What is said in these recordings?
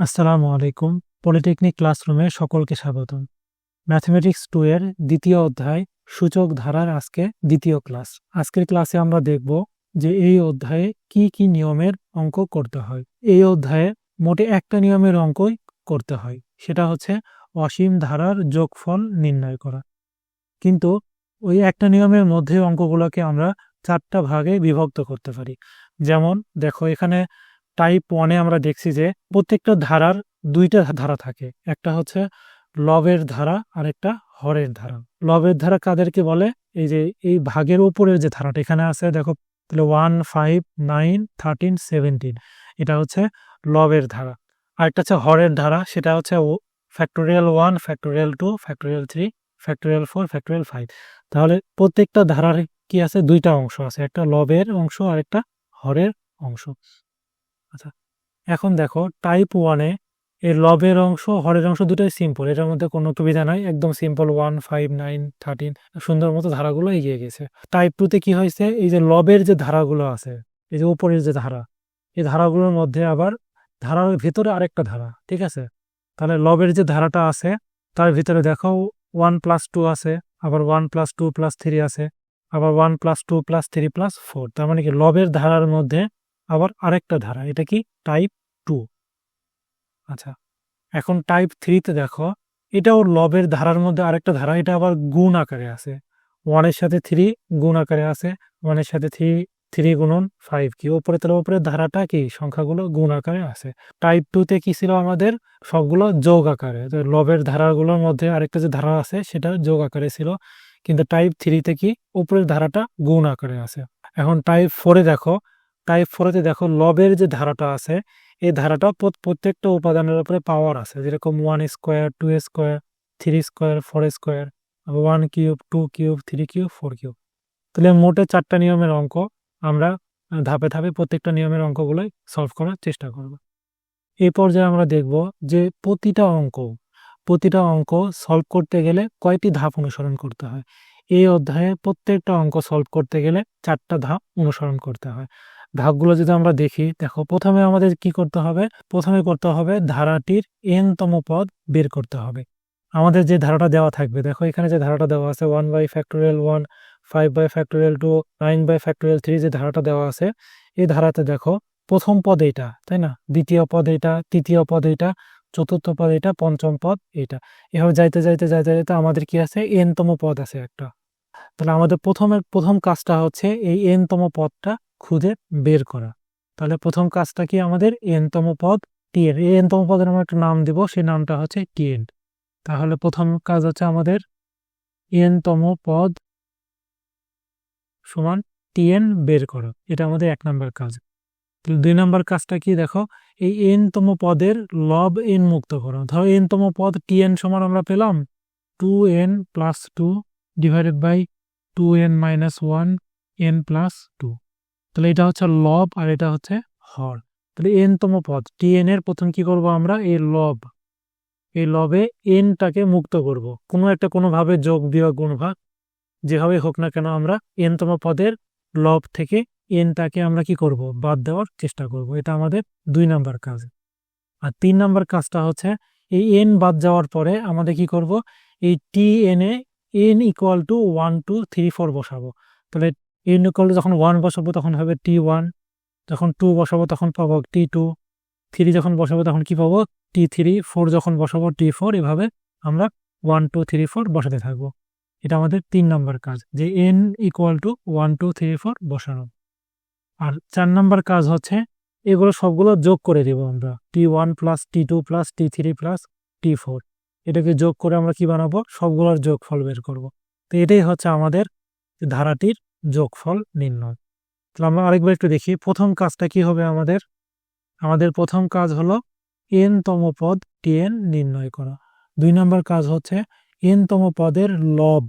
আসসালামু আলাইকুম, পলিটেকনিক ক্লাসরুমে সকলকে স্বাগতম। ম্যাথমেটিক্স টু এর দ্বিতীয় অধ্যায়, সূচক ধারার আজকে দ্বিতীয় ক্লাস। আজকের ক্লাসে আমরা দেখব যে এই অধ্যায়ে কি কি নিয়মের অঙ্ক করতে হয়। এই অধ্যায়ে মোটে একটা নিয়মের অঙ্কই করতে হয়, সেটা হচ্ছে অসীম ধারার যোগফল নির্ণয় করা। কিন্তু ওই একটা নিয়মের মধ্যে অঙ্কগুলোকে আমরা চারটা ভাগে বিভক্ত করতে পারি। যেমন, দেখো এখানে টাইপ ওয়ানে আমরা দেখছি যে প্রত্যেকটা ধারার দুইটা ধারা থাকে। একটা হচ্ছে লবের ধারা আর একটা হরের ধারা। লবের ধারা কাদেরকে বলে? এই যে, এই ভাগের উপরের যে ধারাটা এখানে আছে, দেখো, তাহলে one five nine thirteen seventeen এটা হচ্ছে লবের ধারা। আরেকটা হচ্ছে হরের ধারা, সেটা হচ্ছে factorial one factorial two factorial three factorial four factorial five তাহলে প্রত্যেকটা ধারার কি আছে? দুইটা অংশ আছে, একটা লবের অংশ আর একটা হরের অংশ। আচ্ছা এখন দেখো টাইপ ওয়ানে এর লবের অংশ, হরের অংশ দুটোই সিম্পল এটার মধ্যে কোনো সুবিধা নাই, একদম simple one five nine thirteen সুন্দর মতো ধারাগুলো এগিয়ে গেছে। টাইপ টুতে কি হয়েছে? এই যে লবের যে ধারাগুলো আছে, এই যে উপরের যে ধারা, এই ধারাগুলোর মধ্যে আবার ধারার ভিতরে আরেকটা ধারা, ঠিক আছে? তাহলে লবের যে ধারাটা আছে, তার ভিতরে দেখো ওয়ান প্লাস টু আছে, আবার one plus two plus three আছে, আবার one plus two plus three plus four তার মানে কি লবের ধারার মধ্যে আবার আরেকটা ধারা, এটা কি? টাইপ টু আচ্ছা এখন টাইপ থ্রিতে দেখো, এটাও লবের ধারার মধ্যে আরেকটা ধারা, এটা আবার গুণ আকারে আছে। ওয়ানের সাথে থ্রি গুণ আকারে আছে ওয়ানের সাথে থ্রি থ্রি গুণন ফাইভ কি? ওপরে তাহলে ওপরে ধারাটা কি? সংখ্যাগুলো গুণ আকারে আছে। টাইপ টুতে কি ছিল আমাদের? সবগুলো যোগ আকারে। তো লবের ধারাগুলোর মধ্যে আরেকটা যে ধারা আছে, সেটা যোগ আকারে ছিল। কিন্তু টাইপ থ্রিতে কি? উপরের ধারাটা গুণ আকারে আছে। এখন টাইপ ফোরে দেখো টাইপ ফোরেতে দেখো লবের যে ধারাটা আছে, এই ধারাটা প্রত্যেকটা উপাদানের উপরে পাওয়ার আছে। যেরকম one square two square three square four square one cube two cube three cube four cube তাহলে মোটে চারটা নিয়মের অঙ্ক আমরা ধাপে ধাপে প্রত্যেকটা নিয়মের অঙ্কগুলোই সলভ করার চেষ্টা করব। এই পর্যায়ে আমরা দেখব যে প্রতিটা অঙ্ক প্রতিটা অঙ্ক সলভ করতে গেলে কয়টি ধাপ অনুসরণ করতে হয়? এই অধ্যায়ে প্রত্যেকটা অঙ্ক সলভ করতে গেলে চারটা ধাপ অনুসরণ করতে হয়। ধাপগুলো যদি আমরা দেখি, দেখো প্রথমে আমাদের কি করতে হবে? প্রথমে করতে হবে ধারাটির এনতম পদ বের করতে হবে। আমাদের যে ধারাটা দেওয়া থাকবে, দেখো এখানে যে ধারাটা দেওয়া আছে one by factorial one five by factorial two nine by factorial three যে ধারাটা দেওয়া আছে, এই ধারাতে দেখো প্রথম পদ এইটা, তাই না? দ্বিতীয় পদ এইটা, তৃতীয় পদ এইটা, চতুর্থ পদ এটা পঞ্চম পদ এটা এভাবে যাইতে যাইতে যাইতে যাইতে আমাদের কি আছে? এনতম পদ আছে একটা। তাহলে আমাদের প্রথমের, প্রথম কাজটা হচ্ছে এই এনতম পদটা খুঁজে বের করা। তাহলে প্রথম কাজটা কি আমাদের এনতম পদ? টিএন। এই এনতম পদের আমরা একটা নাম দিব, সেই নামটা হচ্ছে টিএন। তাহলে প্রথম কাজ হচ্ছে আমাদের এনতম পদ সমান টিএন বের করা। এটা আমাদের এক নম্বর কাজ। দুই নম্বর কাজটা কি দেখো? এই এনতম পদের লব এন মুক্ত করো। ধরো এনতম পদ টিএন সমান আমরা পেলাম two N plus two divided by two N minus one N plus two. তাহলে এটা হচ্ছে লব আর এটা হচ্ছে হর। তাহলে এনতম পদ টি এন এর প্রথম কি করব আমরা? এই লব, এই লবে এনটাকে মুক্ত করব। কোনো একটা কোনোভাবে যোগ, বিয়োগ, গুণভাগ যেভাবে হোক না কেন আমরা এনতম পদের লব থেকে এনটাকে আমরা কি করব? বাদ দেওয়ার চেষ্টা করব। এটা আমাদের দুই নাম্বার কাজ। আর তিন নাম্বার কাজটা হচ্ছে এই এন বাদ যাওয়ার পরে আমাদের কি করব? এই T N A N equal to one two three four বসাবো। তাহলে ইকুয়াল যখন ওয়ান বসাবো তখন হবে টি ওয়ান যখন টু বসাবো তখন পাবো টি টু থ্রি যখন বসাবো তখন কি পাবো টি থ্রি ফোর যখন বসাবো টি ফোর এভাবে আমরা ওয়ান টু থ্রি ফোর বসাতে থাকব। এটা আমাদের তিন নম্বর কাজ, যে N equal to one two three four বসানো। আর চার নম্বর কাজ হচ্ছে এগুলো সবগুলো যোগ করে দিব আমরা T one plus T two plus T three plus T four এটাকে যোগ করে আমরা কি বানাবো? সবগুলোর যোগফল বের করব। তো এটাই হচ্ছে আমাদের ধারাটির যোগফল নির্ণয়। তাহলে আমরা আরেকবার একটু দেখি, প্রথম কাজটা কি হবে আমাদের? আমাদের প্রথম কাজ হলো এন তম পদ টিএন নির্ণয় করা। দুই নম্বর কাজ হচ্ছে এন তম পদের লব,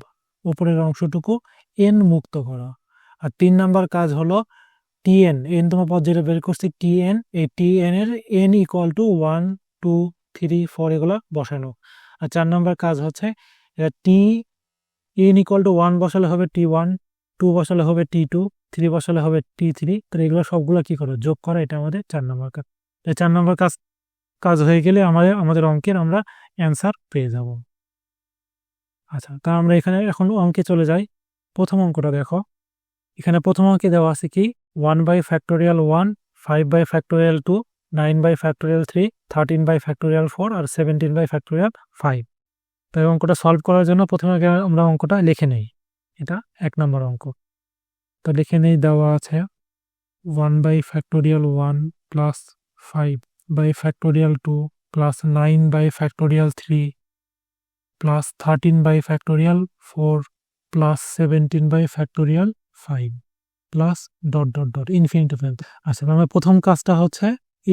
উপরের অংশটুকু এন মুক্ত করা। আর তিন নম্বর কাজ হলো টিএন এন তম পদ যেটা বের করছি টিএন এই টিএন এর N equal to one two three four এগুলো বসানো। আর চার নম্বর কাজ হচ্ছে T N equal to one বসালে হবে টি ওয়ান টু বসালে হবে টি টু, থ্রি বসালে হবে টি থ্রি। তো এগুলো সবগুলো কি করো? যোগ করা, এটা আমাদের চার নম্বর কাজ। চার নম্বর কাজ কাজ হয়ে গেলে আমাদের আমাদের অঙ্কের আমরা অ্যান্সার পেয়ে যাব। আচ্ছা তা আমরা এখানে এখন অঙ্কে চলে যাই। প্রথম অঙ্কটা দেখো। এখানে প্রথম অঙ্কে দেওয়া আছে কি? One by factorial one five by factorial two nine by factorial three thirteen by factorial four R seventeen by factorial five তো এই অঙ্কটা সলভ করার জন্য প্রথমে আমরা অঙ্কটা লিখে নেই। এটা এক নম্বর অঙ্ক। তো লিখে নেই, দেওয়া আছে one by factorial one plus five by factorial two plus nine by factorial three plus thirteen by factorial four plus seventeen by factorial five plus dot dot dot infinity পর্যন্ত আচ্ছা মানে প্রথম কাজটা হচ্ছে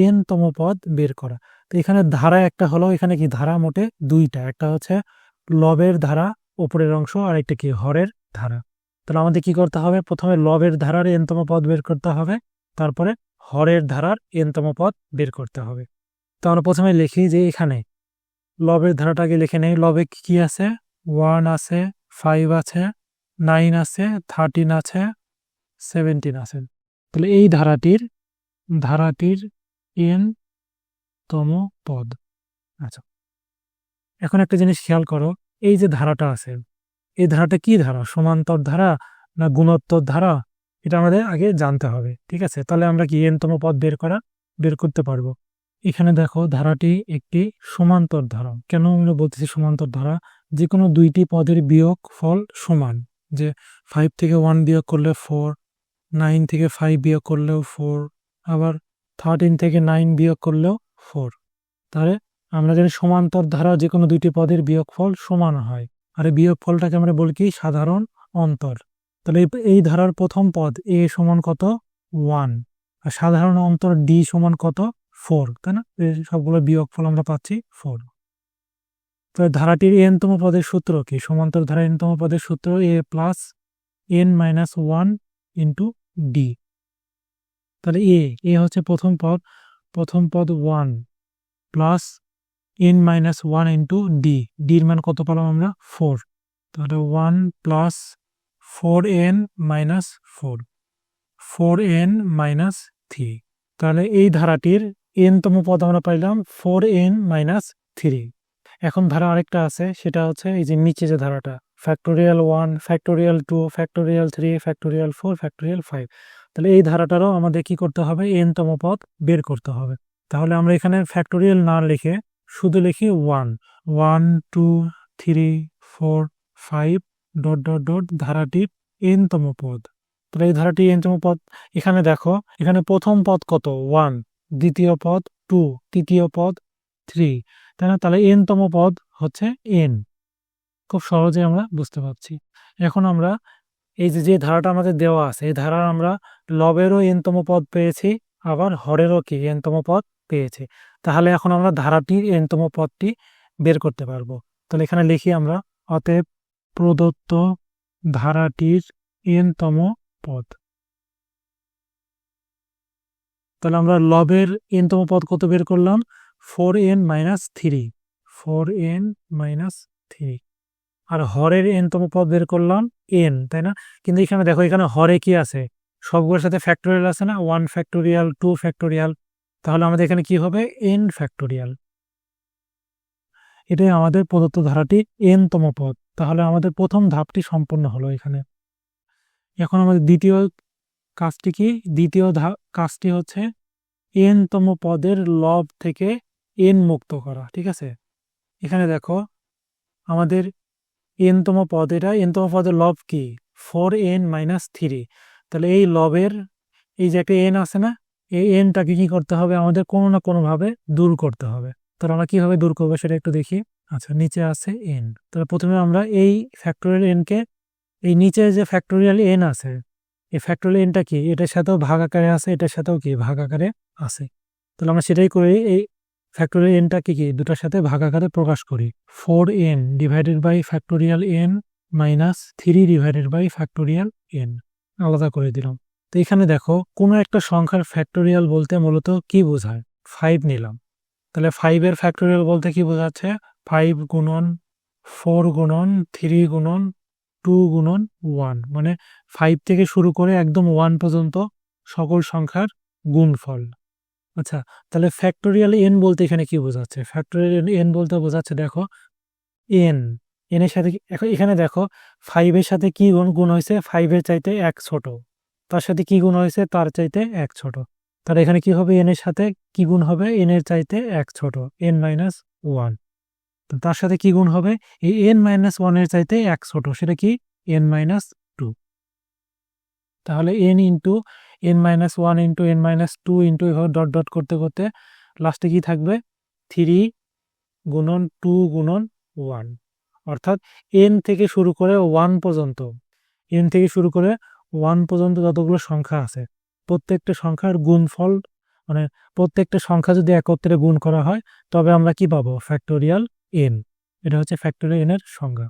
এন তম পদ বের করা। তো এখানে ধারা একটা হলো, এখানে কি ধারা? মোটে দুইটা। একটা হচ্ছে লবের ধারা, ওপরের অংশ আর একটা কি? হরের ধারা। তাহলে আমাদের কি করতে হবে? প্রথমে লবের ধারার এনতম পদ বের করতে হবে। তারপরে হরের ধারার এনতম পদ বের করতে হবে। তো আমরা প্রথমে লিখি যে এখানে লবের ধারাটাকে লিখে নেই। লবে কি আছে? ওয়ান আছে, ফাইভ আছে, নাইন আছে, থার্টিন আছে, সেভেন্টিন আছে। তাহলে এই ধারাটির ধারাটির এন তম পদ। আচ্ছা। এখন একটা জিনিস খেয়াল করো। এই যে ধারাটা আছে এই ধারাটা কি ধারা? সমান্তর ধারা না গুণোত্তর ধারা? এটা আমাদের আগে জানতে হবে, ঠিক আছে? তাহলে আমরা কি এনতম পদ বের করা, বের করতে পারব? এখানে দেখো ধারাটি একটি সমান্তর ধারা। কেন আমরা বলতেছি সমান্তর ধারা? যে কোনো দুইটি পদের বিয়োগ ফল সমান। যে ফাইভ থেকে ওয়ান বিয়োগ করলে ফোর নাইন থেকে ফাইভ বিয়োগ করলেও ফোর আবার থার্টিন থেকে নাইন বিয়োগ করলেও ফোর তাহলে আমরা জানি সমান্তর ধারা যে কোনো দুইটি পদের বিয়োগফল সমান হয়। আর এই বিয়োগফলটাকে আমরা বলি কি? সাধারণ অন্তর। তাহলে এই- ধারার প্রথম পদ এ সমান কত? ওয়ান। আর সাধারণ অন্তর ডি সমান কত? ফোর। তাই না? সবগুলো বিয়োগফল আমরা পাচ্ছি ফোর। তো ধারাটির এনতম পদের সূত্র কি? সমান্তর ধারা এনতম পদের সূত্র a plus n minus one into d. তাহলে এ এ হচ্ছে প্রথম পদ। প্রথম পদ one plus n minus one into d ডির মান কত পেলাম আমরা? ফোর তাহলে one plus four n minus four four n minus three তাহলে এই ধারাটির এনতম পদ আমরা পাইলাম ফোর এন মাইনাস থ্রি এখন ধারা আরেকটা আছে, সেটা হচ্ছে এই যে নিচে যে ধারাটা factorial one factorial two factorial three factorial four factorial five তাহলে এই ধারাটারও আমাদের কি করতে হবে? এনতম পদ বের করতে হবে। তাহলে আমরা এখানে ফ্যাক্টোরিয়াল না লিখে শুধু লিখি one one two three four five dot dot dot ধারাটির এনতম পদ। তাহলে এই ধারাটি এনতম পদ। এখানে দেখো, এখানে প্রথম পদ কত? ওয়ান দ্বিতীয় পদ টু তৃতীয় পদ থ্রি তাই না? তাহলে এনতম পদ হচ্ছে এন খুব সহজে আমরা বুঝতে পারছি। এখন আমরা এই যে যে ধারাটা আমাদের দেওয়া আছে, এই ধারার আমরা লবেরও এনতম পদ পেয়েছি, আবার হরেরও কি এনতম পদ পেয়েছি। তাহলে এখন আমরা ধারাটির এনতম পদটি বের করতে পারব। তাহলে এখানে লিখি আমরা, অতএব প্রদত্ত ধারাটির এনতম পদ। তাহলে আমরা লবের এনতম পদ কত বের করলাম? Four n minus three. Four n minus three. আর হরের এনতম পদ বের করলাম এন, তাই না? কিন্তু এখানে দেখো, এখানে হরে কি আছে? সবগুলোর সাথে ফ্যাক্টোরিয়াল আছে না? ওয়ান ফ্যাক্টোরিয়াল টু ফ্যাক্টোরিয়াল তাহলে আমাদের এখানে কি হবে? এন ফ্যাক্টোরিয়াল এটাই আমাদের প্রদত্ত ধারাটি এন তম পদ। তাহলে আমাদের প্রথম ধাপটি সম্পন্ন হলো এখানে। এখন আমাদের দ্বিতীয় কাজটি কি? দ্বিতীয় কাজটি হচ্ছে এন তম পদের লব থেকে এন মুক্ত করা, ঠিক আছে? এখানে দেখো, আমাদের এন তম পদ এটা এন তম পদের লব কি? ফোর এন মাইনাস থ্রি তাহলে এই লবের, এই যে একটা এন আছে না এই এনটাকে কি করতে হবে? আমাদের কোনো না কোনোভাবে দূর করতে হবে। তাহলে আমরা কীভাবে দূর করব সেটা একটু দেখি। আচ্ছা নিচে আছে এন তাহলে প্রথমে আমরা এই ফ্যাক্টোরিয়াল এনকে এই নিচে যে ফ্যাক্টোরিয়াল এন আছে, এই ফ্যাক্টোরিয়াল এনটা কি? এটার সাথেও ভাগ আকারে আছে, এটার সাথেও কি? ভাগ আকারে আছে। তাহলে আমরা সেটাই করি এই ফ্যাক্টোরিয়াল এনটাকে কি? দুটার সাথে ভাগ আকারে প্রকাশ করি। Four n divided by factorial n minus three divided by factorial n আলাদা করে দিলাম। তো এখানে দেখো, কোনো একটা সংখ্যার ফ্যাক্টোরিয়াল বলতে মূলত কি বোঝায়? ফাইভ নিলাম। তাহলে ফাইভের ফ্যাক্টোরিয়াল বলতে কি বোঝাচ্ছে? ফাইভ গুণন ফোর গুণন থ্রি গুণন টু গুণন ওয়ান মানে ফাইভ থেকে শুরু করে একদম ওয়ান পর্যন্ত সকল সংখ্যার গুণফল। আচ্ছা তাহলে ফ্যাক্টোরিয়াল এন বলতে এখানে কি বোঝাচ্ছে? ফ্যাক্টোরিয়াল এন বলতে বোঝাচ্ছে, দেখো এন এনের সাথে এখানে দেখো ফাইভের সাথে কি গুণ গুণ হয়েছে? ফাইভের চাইতে এক ছোট। তার সাথে কি গুণ হয়েছে? তার চাইতে এক ছোট। তাহলে এখানে কি হবে? এন এর সাথে কি গুণ হবে? এন এর চাইতে এক ছোট। N minus one. তো তার সাথে কি গুণ হবে? এই এন মাইনাস ওয়ানের চাইতে এক ছোট। সেটা কি? N minus two. তাহলে n into n minus one into n minus two into এভাবে ডট ডট করতে করতে লাস্টে কি থাকবে? থ্রি গুণন টু গুণন ওয়ান। অর্থাৎ এন থেকে শুরু করে ওয়ান পর্যন্ত। এন থেকে শুরু করে ওয়ান পর্যন্ত যতগুলো সংখ্যা আছে, প্রত্যেকটা সংখ্যার গুণফল মানে প্রত্যেকটা সংখ্যা যদি একত্রে গুণ করা হয়, তবে আমরা কি পাবো? ফ্যাক্টোরিয়াল এন এটা হচ্ছে ফ্যাক্টোরিয়াল এর সংজ্ঞা।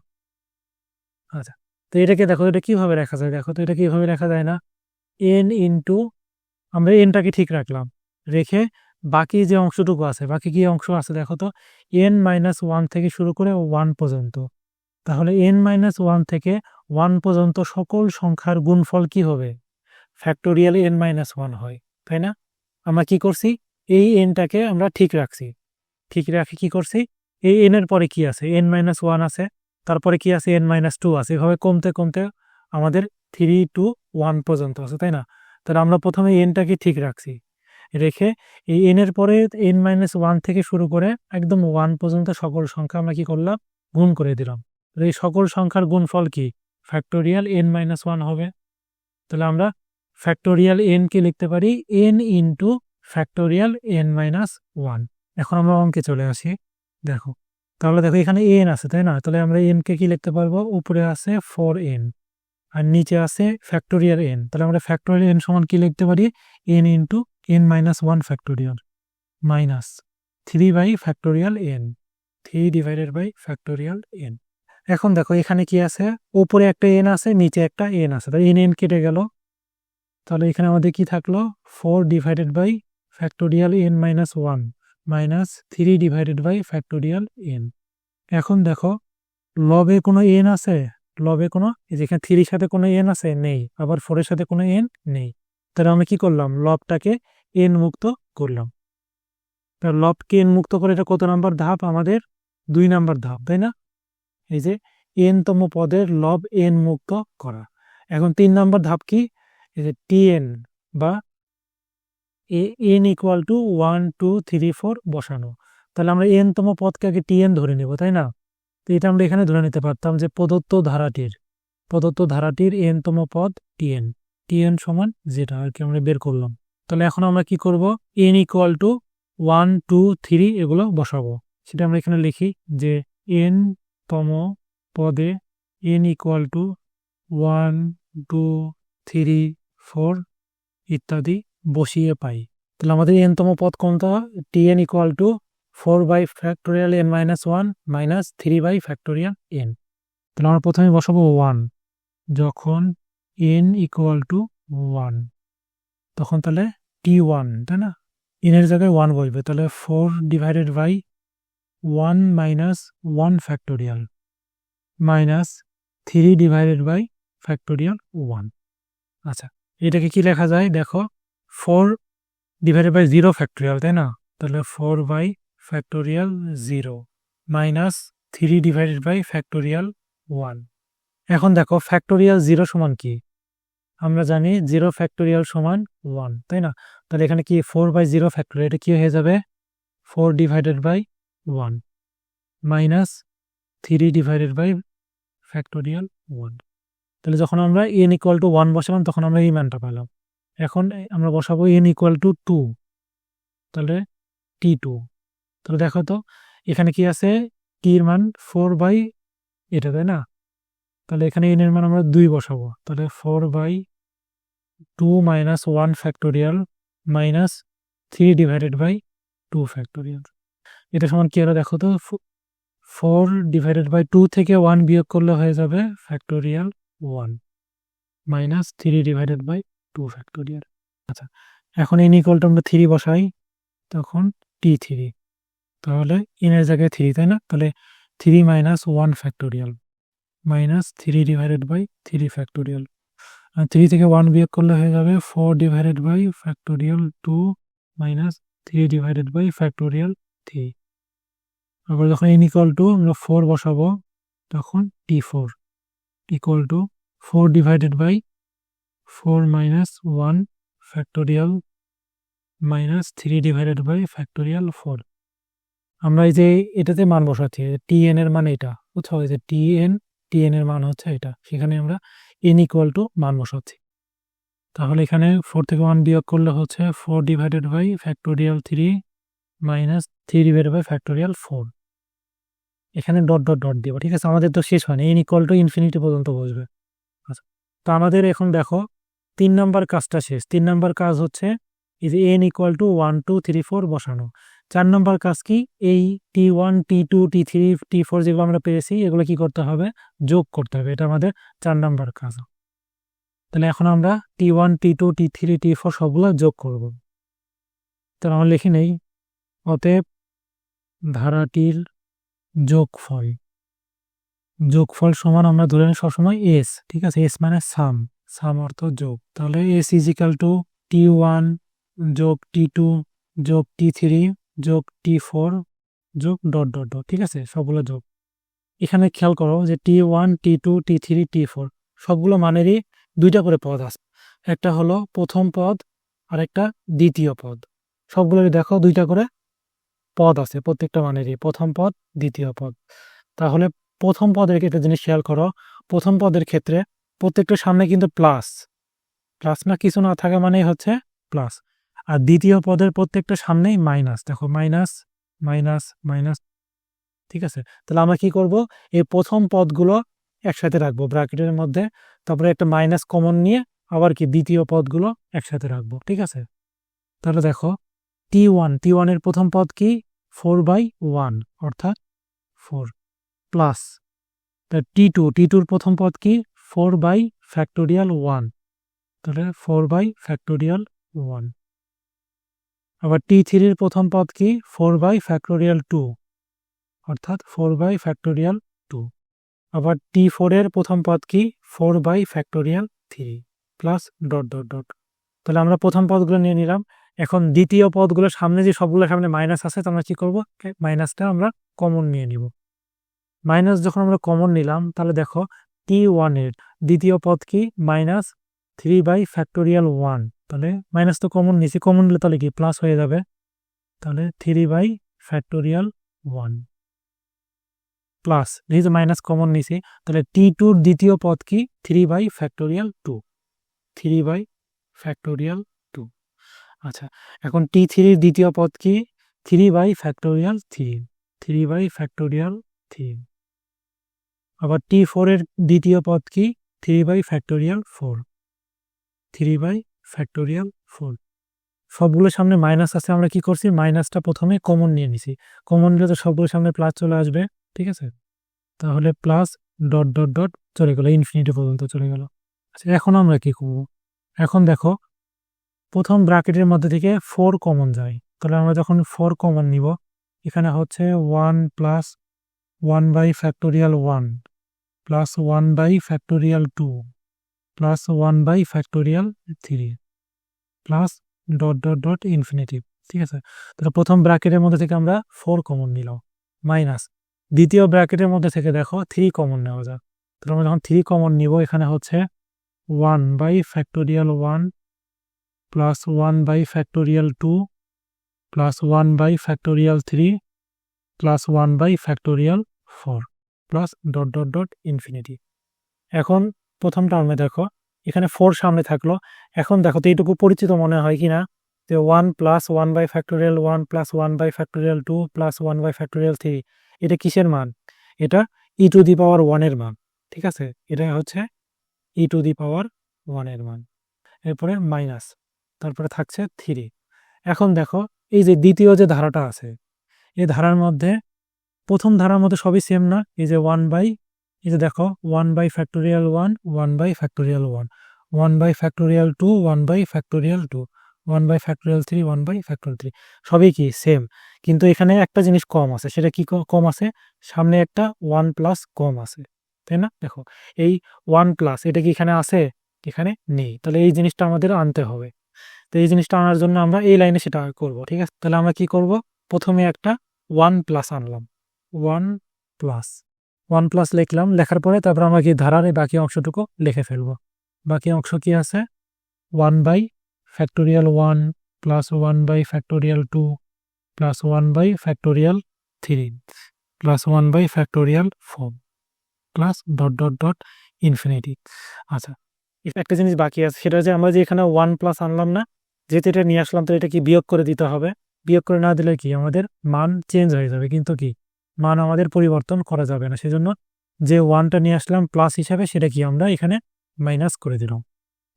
আচ্ছা তো এটাকে দেখো, এটা কীভাবে লেখা যায়? দেখো তো এটা কীভাবে লেখা যায় না? এন ইন্টু আমরা এনটাকে ঠিক রাখলাম। রেখে বাকি যে অংশটুকু আছে, বাকি কি অংশ আছে দেখো তো এন মাইনাস ওয়ান থেকে শুরু করে ওয়ান পর্যন্ত। তাহলে এন মাইনাস ওয়ান থেকে ওয়ান পর্যন্ত সকল সংখ্যার গুণফল কি হবে? ফ্যাক্টোরিয়াল এন মাইনাস ওয়ান হয়, তাই না? আমরা কি করছি? এই এনটাকে আমরা ঠিক রাখছি। ঠিক রাখি কি করছি? এই এন এর পরে কি আছে? এন মাইনাস ওয়ান আছে, তারপরে কি আছে? এন মাইনাস টু আছে। এভাবে কমতে কমতে আমাদের থ্রি টু ওয়ান পর্যন্ত আছে, তাই না? তাহলে আমরা প্রথমে এনটাকে ঠিক রাখছি। রেখে এই এন এর পরে এন মাইনাস ওয়ান থেকে শুরু করে একদম ওয়ান পর্যন্ত সকল সংখ্যা আমরা কি করলাম? গুণ করে দিলাম। এই সকল সংখ্যার গুণফল কি? ফ্যাক্টোরিয়াল এন মাইনাস ওয়ান হবে। তাহলে আমরা ফ্যাক্টোরিয়াল এন কে লিখতে পারি n into factorial n minus one এখন আমরা অঙ্কে চলে আসি, দেখো। তাহলে দেখো এখানে এন আছে, তাই না? তাহলে আমরা এন কে কি লিখতে পারব? উপরে আছে ফোর এন আর নিচে আছে ফ্যাক্টোরিয়াল এন তাহলে আমরা ফ্যাক্টোরিয়াল এন সমান কি লিখতে পারি? N into n minus one factorial minus three by factorial n three divided by factorial n এখন দেখো, এখানে কি আছে? উপরে একটা এন আছে, নিচে একটা এন আছে। তাহলে এন এন কেটে গেল। তাহলে এখানে আমাদের কি থাকল? Four divided by factorial n minus one minus three divided by factorial n এখন দেখো, লবে কোনো এন আছে? লবে কোনো যেখানে থ্রির সাথে কোনো এন আছে? নেই। আবার ফোরের সাথে কোনো এন নেই। তাহলে আমরা কি করলাম? লবটাকে এন মুক্ত করলাম। লবকে এন মুক্ত করে এটা কত নাম্বার ধাপ? আমাদের দুই নাম্বার ধাপ, তাই না? এই যে এন তম পদের লব এন মুক্ত করা। এখন তিন নম্বর ধাপ কি? এই যে টিএন বা n equal to one two three four বসানো। তাহলে আমরা এনতম পদকে আগে টিএন ধরে নেব, তাই না? তো এটা আমরা এখানে ধরে নিতে পারতাম যে প্রদত্ত ধারাটির প্রদত্ত ধারাটির এন তম পদ টিএন টিএন সমান যেটা আর কি আমরা বের করলাম। তাহলে এখন আমরা কি করব? N equal to one two three এগুলো বসাবো। সেটা আমরা এখানে লিখি যে এন তম পদে n equal to one two three four ইত্যাদি বসিয়ে পাই। তাহলে আমাদের এন তম পদ কোনটা t n equal to four by factorial n minus one minus three by factorial n তাহলে আমরা প্রথমে বসাবো ওয়ান যখন এন ইকুয়াল টু ওয়ান তখন তাহলে টি ওয়ান তাই না? এনের জায়গায় ওয়ান বসবে। তাহলে four divided by one minus one factorial minus three divided by factorial one আচ্ছা এটাকে কি লেখা যায়? দেখো four divided by zero factorial তাই না? তাহলে four by factorial zero minus three divided by factorial one এখন দেখো ফ্যাক্টোরিয়াল জিরো সমান কি? আমরা জানি জিরো ফ্যাক্টোরিয়াল সমান ওয়ান তাই না? তাহলে এখানে কি ফোর বাই জিরো ফ্যাক্টোরিয়াল এটা কি হয়ে যাবে? Four divided by one minus three divided by factorial one তাহলে যখন আমরা এন ইকুয়াল টু ওয়ান বসালাম, তখন আমরা এই মানটা পেলাম। এখন আমরা বসাবো এন ইকুয়াল টু টু তাহলে টি টু তাহলে দেখো তো, এখানে কি আছে? টির মান ফোর বাই এটা, তাই না? তাহলে এখানে এন এর মান আমরা দুই বসাবো। তাহলে four by two minus one factorial minus three divided by two factorial এটা সমান কি হলো দেখো তো? ফোর ডিভাইডেড বাই টু থেকে ওয়ান বিয়োগ করলে হয়ে যাবে factorial one minus three divided by two factorial আচ্ছা এখন এন ইকুয়ালটা আমরা থ্রি বসাই, তখন টি থ্রি তাহলে এনের জায়গায় থ্রি তাই না? তাহলে three minus one factorial minus three divided by three factorial three থেকে ওয়ান বিয়োগ করলে হয়ে যাবে four divided by factorial two minus three divided by factorial three আবার যখন এন ইকুয়াল টু আমরা ফোর বসাবো, তখন t four equal to four divided by four minus one factorial minus three divided by factorial four আমরা এই যে এটাতে মান বসাচ্ছি টি এন এর মান এটা, বুঝছ? এই যে টি এন টি এন এর মান হচ্ছে এটা। সেখানে আমরা এন ইকুয়াল টু মান বসাচ্ছি। তাহলে এখানে ফোর থেকে ওয়ান বিয়োগ করলে হচ্ছে four divided by factorial three minus three divided by factorial four এখানে ডট ডট ডট দিব ঠিক আছে? আমাদের তো শেষ হয়নি। এন ইকুয়াল টু ইনফিনিটি পর্যন্ত বসবে। আচ্ছা তো আমাদের এখন দেখো, তিন নাম্বার কাজটা শেষ। তিন নাম্বার কাজ হচ্ছে, এই যে n equal to one two three four বসানো। চার নম্বর কাজ কি? এই t one t two t three t four যেগুলো আমরা পেয়েছি, এগুলো কি করতে হবে? যোগ করতে হবে। এটা আমাদের চার নম্বর কাজ। তাহলে এখন আমরা t one t two t three t four সবগুলো যোগ করব। তাহলে আমরা লিখে নেই। অতএব ধারাটির যোগফল। যোগফল সমান আমরা ধরে নিই সবসময় এস ঠিক আছে? এস মানে সাম সাম অর্থ যোগ। তাহলে s equal to t one যোগ টি টু যোগ টি থ্রি যোগ টি ফোর যোগ ডট ডট ডট ঠিক আছে? সবগুলো যোগ। এখানে খেয়াল করো যে t one t two t three t four সবগুলো মানেরই দুইটা করে পদ আছে। একটা হলো প্রথম পদ আর একটা দ্বিতীয় পদ। সবগুলোরই দেখো দুইটা করে পদ আছে, প্রত্যেকটা মানেরই। প্রথম পদ, দ্বিতীয় পদ। তাহলে প্রথম পদের একটা জিনিস খেয়াল করো, প্রথম পদের ক্ষেত্রে প্রত্যেকটার সামনে কিন্তু প্লাস প্লাস না কিছু না থাকা মানেই হচ্ছে প্লাস আর দ্বিতীয় পদের প্রত্যেকটা সামনেই মাইনাস দেখো মাইনাস মাইনাস মাইনাস ঠিক আছে? তাহলে আমরা কি করব? এই প্রথম পদগুলো একসাথে রাখব ব্র্যাকেটের মধ্যে। তারপরে একটা মাইনাস কমন নিয়ে আবার কি দ্বিতীয় পদগুলো একসাথে রাখব, ঠিক আছে? তাহলে দেখো টি ওয়ান টি ওয়ানের প্রথম পদ কি? ফোর বাই ওয়ান, অর্থাৎ four plus. T two t টুর প্রথম পদ কি? Four by factorial one. তাহলে ফোর বাই ফ্যাক্টোরিয়াল ওয়ান। আবার টি থ্রির প্রথম পদ কি? ফোর বাই ফ্যাক্টোরিয়াল টু, অর্থাৎ ফোর বাই ফ্যাক্টোরিয়াল টু। আবার টি ফোরের প্রথম পদ কি? Four by factorial three, plus dot dot dot. তাহলে আমরা প্রথম পদগুলো নিয়ে নিলাম। এখন দ্বিতীয় পদগুলোর সামনে যে সবগুলো সামনে মাইনাস আছে তো আমরা কী করব? মাইনাসটা আমরা কমন নিয়ে নিব। মাইনাস যখন আমরা কমন নিলাম, তাহলে দেখো টি ওয়ানের দ্বিতীয় পদ কি? Minus three by factorial one তাহলে মাইনাস তো কমন নিছি কমন নিলে তাহলে কি? প্লাস হয়ে যাবে। তাহলে three by factorial one plus যেহেতু মাইনাস কমন নিছি, তাহলে টি টুর দ্বিতীয় পদ কি? Three by factorial two three by factorial আচ্ছা এখন টি থ্রির দ্বিতীয় পদ কি? Three by factorial three three by factorial three আবার টি ফোরের দ্বিতীয় পদ কি? Three by factorial four three by factorial four সবগুলোর সামনে মাইনাস আছে, আমরা কি করছি? মাইনাসটা প্রথমে কমন নিয়ে নিছি। কমন নিলে তো সবগুলোর সামনে প্লাস চলে আসবে, ঠিক আছে? তাহলে প্লাস ডট ডট ডট চলে গেল ইনফিনিটি পর্যন্ত চলে গেল। আচ্ছা এখন আমরা কি করব? এখন দেখো প্রথম ব্র্যাকেটের মধ্যে থেকে ফোর কমন যায়। তাহলে আমরা যখন ফোর কমন নিব, এখানে হচ্ছে one plus one by factorial one plus one by factorial two plus one by factorial three plus dot dot dot infinity ঠিক আছে? তাহলে প্রথম ব্র্যাকেটের মধ্যে থেকে আমরা ফোর কমন নিলাম। মাইনাস দ্বিতীয় ব্র্যাকেটের মধ্যে থেকে দেখো থ্রি কমন নেওয়া যাক তাহলে আমরা যখন থ্রি কমন নিব, এখানে হচ্ছে one by factorial one plus one by factorial two plus one by factorial three plus one by factorial four plus dot dot dot infinity এখন প্রথম টার্মে দেখো, এখানে ফোর সামনে থাকল। এখন দেখো তো এইটুকু পরিচিত মনে হয় কি না? যে one plus one by factorial one plus one by factorial two plus one by factorial three এটা কিসের মান? এটা ই টু দি পাওয়ার ওয়ানের মান, ঠিক আছে? এটা হচ্ছে ই টু দি পাওয়ার ওয়ানের মান। এরপরে মাইনাস তারপরে থাকছে থ্রি। এখন দেখো, এই যে দ্বিতীয় যে ধারাটা আছে, এই ধারার মধ্যে প্রথম ধারার মধ্যে সবই সেম না, এই যে ওয়ান বাই এই যে দেখো one by factorial one one by factorial one one by factorial two one by factorial two one by factorial three one by factorial three সবই কি সেম কিন্তু এখানে একটা জিনিস কম আছে, সেটা কি কম আছে? সামনে একটা ওয়ান প্লাস কম আছে, তাই না? দেখো, এই ওয়ান প্লাস এটা কি এখানে আছে? এখানে নেই। তাহলে এই জিনিসটা আমাদের আনতে হবে। তো এই জিনিসটা আনার জন্য আমরা এই লাইনে সেটা করব, ঠিক আছে? তাহলে আমরা কি করব? প্রথমে একটা ওয়ান প্লাস আনলাম। One plus. ওয়ান প্লাস লিখলাম, লেখার পরে তারপর আমরা কি ধারার এই বাকি অংশটুকু লিখে ফেলব। বাকি অংশ কি আছে? One by factorial one plus one by factorial two plus one by factorial three plus one by factorial four plus dot dot dot infinity. আচ্ছা একটা জিনিস বাকি আছে, সেটা যে আমরা যে এখানে ওয়ান প্লাস আনলাম না যেহেতু এটা নিয়ে আসলাম তো এটা কি বিয়োগ করে দিতে হবে। বিয়োগ করে না দিলে কি? আমাদের মান চেঞ্জ হয়ে যাবে। কিন্তু কি? মান আমাদের পরিবর্তন করা যাবে না। সেজন্য যে ওয়ানটা নিয়ে আসলাম প্লাস হিসাবে সেটা কি আমরা এখানে মাইনাস করে দিলাম।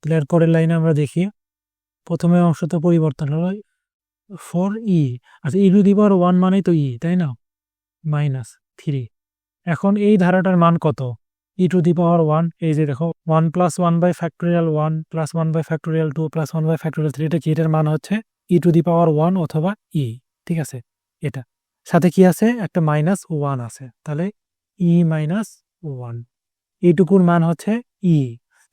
তাহলে এর পরের লাইনে আমরা দেখি, প্রথমে অংশটা পরিবর্তন হলো ফোর ই আচ্ছা ই টু দি পাওয়ার ওয়ান মানেই তো ই তাই না? মাইনাস থ্রি এখন এই ধারাটার মান কত? ই টু দি পাওয়ার ওয়ান এই যে দেখো one plus one by factorial one plus one by factorial two plus one by factorial three এটা কি এটার মান হচ্ছে? ই টু দি পাওয়ার ওয়ান অথবা ই ঠিক আছে? এটা। সাথে কি আছে? একটা মাইনাস ওয়ান আছে। তাহলে ই মাইনাস ওয়ান এইটুকুর মান হচ্ছে ই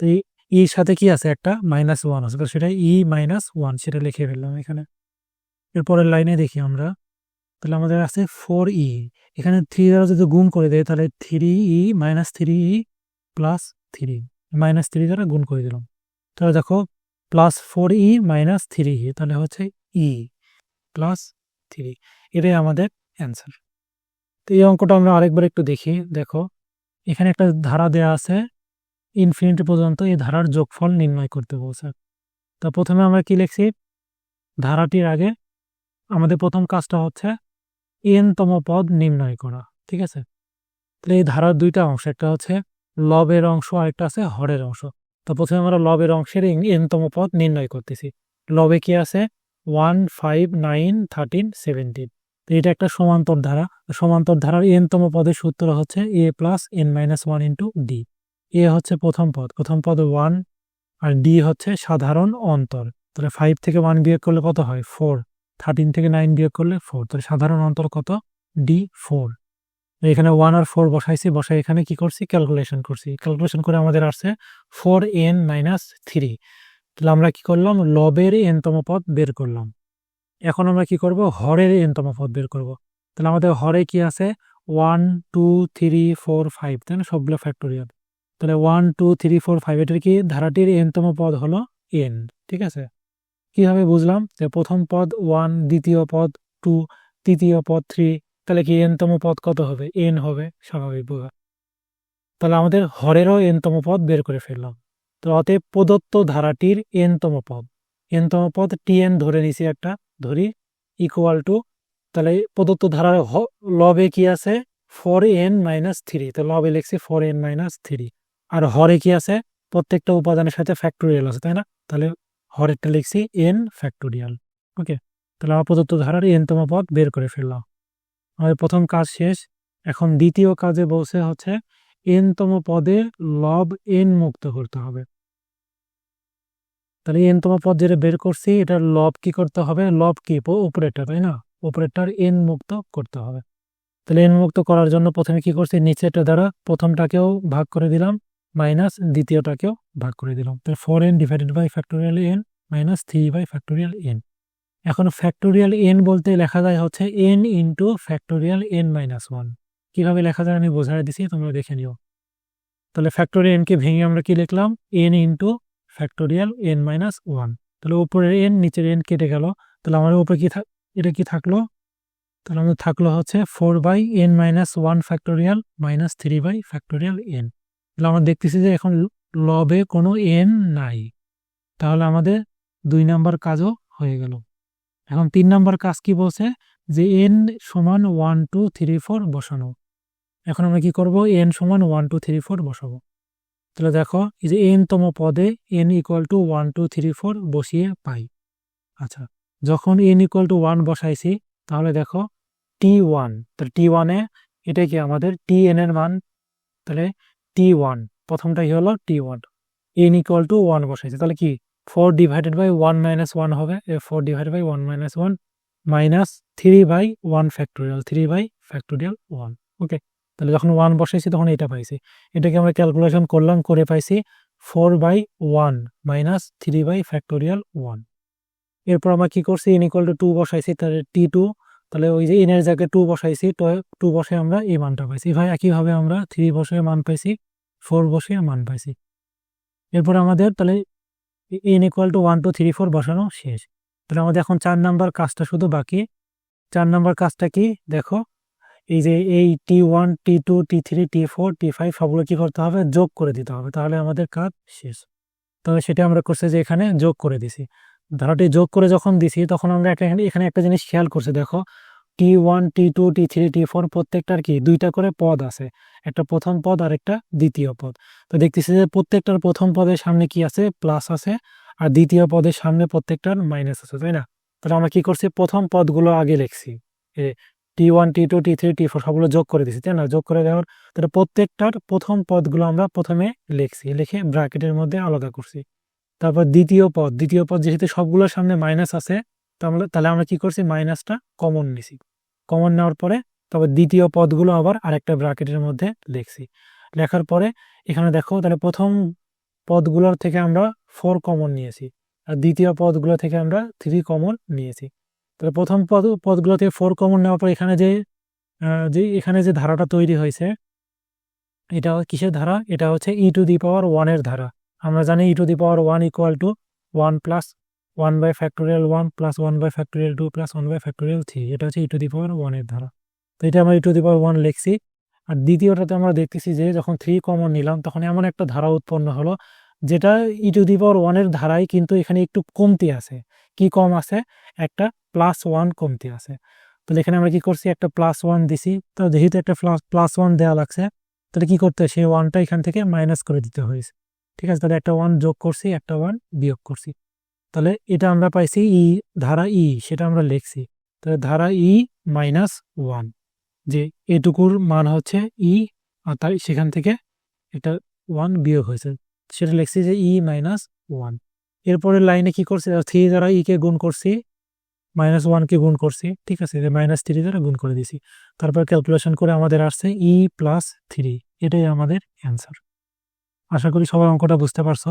তো এই ইর সাথে কি আছে? একটা মাইনাস ওয়ান আছে। তো সেটা ই মাইনাস ওয়ান সেটা লিখে ফেললাম এখানে। এরপরের লাইনে দেখি আমরা। তাহলে আমাদের আছে ফোর ই এখানে থ্রি দ্বারা যদি গুণ করে দেয়, তাহলে three e minus three e plus three minus three দ্বারা গুণ করে দিলাম। তাহলে দেখো plus four e minus three e তাহলে হচ্ছে ই প্লাস থ্রি এটাই আমাদের অ্যান্সার তো এই অঙ্কটা আমরা আরেকবার একটু দেখি। দেখো, এখানে একটা ধারা দেয়া আছে ইনফিনিটি পর্যন্ত এই ধারার যোগফল নির্ণয় করতে বলছে। তা প্রথমে আমরা কি লিখছি? ধারাটির আগে আমাদের প্রথম কাজটা হচ্ছে এনতম পদ নির্ণয় করা, ঠিক আছে? তাহলে এই ধারার দুইটা অংশ, একটা হচ্ছে লবের অংশ, আরেকটা আছে হরের অংশ। তো প্রথমে আমরা লবের অংশের এনতম পদ নির্ণয় করতেছি। লবে কি আছে? One, five, nine, thirteen, seventeen. তো এটা একটা সমান্তর ধারা। সমান্তর ধারার এনতম পদের সূত্র হচ্ছে a plus n minus one into d. A হচ্ছে প্রথম পদ। প্রথম পদ ওয়ান আর ডি হচ্ছে সাধারণ অন্তর। তাহলে ফাইভ থেকে ওয়ান বিয়োগ করলে কত হয়? ফোর। থার্টিন থেকে নাইন বিয়োগ করলে ফোর তাহলে সাধারণ অন্তর কত? ডি ফোর এখানে ওয়ান আর ফোর বসাইছি, বসাই এখানে কি করছি? ক্যালকুলেশন করছি। ক্যালকুলেশন করে আমাদের আসছে ফোর এন মাইনাস থ্রি তাহলে আমরা কি করলাম? লবের এনতম পদ বের করলাম। এখন আমরা কি করব? হরের এনতম পদ বের করব। তাহলে আমাদের হরে কি আছে? One two three four five তাই না? সবগুলো ফ্যাক্টোরিয়াল তাহলে one two three four five এটার কি? ধারাটির এনতম পদ হলো এন ঠিক আছে? কীভাবে বুঝলাম যে প্রথম পদ ওয়ান দ্বিতীয় পদ টু তৃতীয় পদ থ্রি তাহলে কি এনতম পদ কত হবে? এন হবে, স্বাভাবিক বোঝা। তাহলে আমাদের হরেরও এনতম পদ বের করে ফেললাম। তো অতএব প্রদত্ত ধারাটির এনতম পদ। এনতম পদ টি এন ধরে নিছি একটা, ধরি ইকুয়াল টু তাহলে প্রদত্ত ধারার লবে কি আছে? ফোর এন মাইনাস থ্রি তো লবে লিখছি ফোর এন মাইনাস থ্রি আর হরে কি আছে? প্রত্যেকটা উপাদানের সাথে ফ্যাক্টোরিয়াল আছে, তাই না? তাহলে হরেরটা লিখছি এন ফ্যাক্টোরিয়াল ওকে তাহলে আমার প্রদত্ত ধারার এনতম পদ বের করে ফেললাম। আমাদের প্রথম কাজ শেষ। এখন দ্বিতীয় কাজে বলছে হচ্ছে এনতম পদের লব এন মুক্ত করতে হবে। তাহলে এনতম পদ যেটা বের করছি, এটার লব কি করতে হবে? লব কি? উপরেরটা, তাই না? উপরেরটার এন মুক্ত করতে হবে। তাহলে এন মুক্ত করার জন্য প্রথমে কি করছি? নিচেরটা দ্বারা প্রথমটাকেও ভাগ করে দিলাম। মাইনাস দ্বিতীয়টাকেও ভাগ করে দিলাম। তাহলে four n divided by factorial n minus three by factorial n এখন ফ্যাক্টোরিয়াল এন বলতে লেখা যায় হচ্ছে n into factorial n minus one কীভাবে লেখা যায় আমি বোঝাই দিছি, তোমরা দেখে নিও। তাহলে ফ্যাক্টোরিয়াল এনকে ভেঙে আমরা কি লিখলাম? N into factorial n minus one তাহলে উপরের এন নিচের এন কেটে গেল। তাহলে আমাদের উপরে কি এটা কি থাকল? তাহলে আমাদের থাকল হচ্ছে four by n minus one factorial minus three by factorial n তাহলে আমরা দেখতেছি যে এখন লবে কোনো এন নাই। তাহলে আমাদের দুই নাম্বার কাজও হয়ে গেল। এখন তিন নাম্বার কাজ কি বলছে? যে এন সমান ওয়ান টু থ্রি ফোর বসানো। এখন আমরা কি করব? এন সমান ওয়ান টু থ্রি ফোর বসাবো। তাহলে দেখো, এই যে এন তম পদে n equal to one two three four বসিয়ে পাই। আচ্ছা যখন এন ইকুয়াল টু ওয়ান বসাইছি, তাহলে দেখো টি ওয়ান তাহলে টি ওয়ানে এটা কি আমাদের টি এন এর মান, তাহলে টি ওয়ান প্রথমটাই হলো? T one n equal to one বসাইছে। তাহলে কি? Four divided by one minus one হবে। Four divided by one minus one minus three by one factorial three by factorial one okay তাহলে যখন ওয়ান বসাইছি, তখন এটা পাইছি। এটাকে আমরা ক্যালকুলেশন করলাম, করে পাইছি four by one minus three by factorial one এরপর আমরা কি করছি? এন ইকুয়াল টু টু বসাইছি, তাহলে টি টু তাহলে ওই যে এনের জায়গায় টু বসাইছি টু বসে আমরা এই মানটা পাইছি। ভাই, একইভাবে আমরা থ্রি বসে মান পাইছি। ফোর বসে মান পাইছি। এরপর আমাদের তাহলে n equal to one two three four বসানো শেষ। তাহলে আমাদের এখন চার নাম্বার কাজটা শুধু বাকি। চার নাম্বার কাজটা কি? দেখো, এই যে এই t one t two t three t four t five সবগুলো কি করতে হবে? যোগ করে দিতে হবে। তাহলে আমাদের কাজ শেষ। তবে সেটা আমরা করছি যে এখানে যোগ করে দিছি। ধারাটি যোগ করে যখন দিছি, তখন আমরা একটা এখানে এখানে একটা জিনিস খেয়াল করছি। দেখো t one t two t three t four প্রত্যেকটার কি দুইটা করে পদ আছে। একটা প্রথম পদ আর একটা দ্বিতীয় পদ। তো দেখতেছি যে প্রত্যেকটার প্রথম পদের সামনে কি আছে? প্লাস আছে, আর দ্বিতীয় পদের সামনে প্রত্যেকটার মাইনাস আছে, তাই না? তাহলে আমরা কি করছি? প্রথম পদগুলো আগে লিখছি। T one t two t three t four সবগুলো যোগ করে দিছি, তাই না? যোগ করে দেওয়ার, তাহলে প্রত্যেকটার প্রথম পদগুলো আমরা প্রথমে লিখছি, লিখে ব্র্যাকেটের মধ্যে আলাদা করছি। তারপর দ্বিতীয় পদ দ্বিতীয় পদ যেহেতু সবগুলোর সামনে মাইনাস আছে, তাহলে তাহলে আমরা কি করছি? মাইনাসটা কমন নিছি। কমন নেওয়ার পরে, তবে দ্বিতীয় পদগুলো আবার আরেকটা ব্র্যাকেটের মধ্যে লিখছি লেখার পরে এখানে দেখো, তাহলে প্রথম পদগুলোর থেকে আমরা ফোর কমন নিয়েছি, আর দ্বিতীয় পদগুলো থেকে আমরা থ্রি কমন নিয়েছি। তাহলে প্রথম পদ, পদগুলো থেকে ফোর কমন নেওয়ার পর এখানে যে যে, এখানে যে ধারাটা তৈরি হয়েছে, এটা কিসের ধারা? এটা হচ্ছে ই টু দি পাওয়ার ওয়ানের ধারা। আমরা জানি e to the power one equal to one plus one by factorial one plus one by factorial two plus one by factorial three এটা হচ্ছে ই টু দি পাওয়ার ওয়ানের ধারা। তো এটা আমরা ই টু দি পাওয়ার ওয়ান লিখছি। আর দ্বিতীয়টাতে আমরা দেখতেছি যে যখন থ্রি কমন নিলাম, তখন এমন একটা ধারা উৎপন্ন হলো, যেটা ই টু দি পাওয়ার ওয়ানের ধারায় কিন্তু এখানে একটু কমতি আছে। কি কম আছে? একটা প্লাস ওয়ান কমতি আছে। তাহলে এখানে আমরা কি করছি? একটা প্লাস ওয়ান দিছি। তো যেহেতু একটা প্লাস ওয়ান দেওয়া লাগছে, তাহলে কি করতে হয় সেই ওয়ানটা এখান থেকে মাইনাস করে দিতে হয়েছে। ঠিক আছে, তাহলে একটা ওয়ান যোগ করছি, একটা ওয়ান বিয়োগ করছি। তাহলে এটা আমরা পাইছি ই ধারা ই, সেটা আমরা লিখছি। তাহলে ধারা ই মাইনাস ওয়ান, যে এটুকুর মান হচ্ছে ই, আর তাই সেখান থেকে এটা ওয়ান বিয়োগ হয়েছে। সেটা লিখছি যে ই মাইনাস ওয়ান। এরপরে লাইনে কি করছি? থ্রি দ্বারা ই কে গুণ করছি, মাইনাস ওয়ানকে গুণ করছি, ঠিক আছে মাইনাস থ্রি দ্বারা গুণ করে দিছি তারপর ক্যালকুলেশন করে আমাদের আসছে ই প্লাস থ্রি, এটাই আমাদের অ্যান্সার। আশা করি সবাই অঙ্কটা বুঝতে পারছ।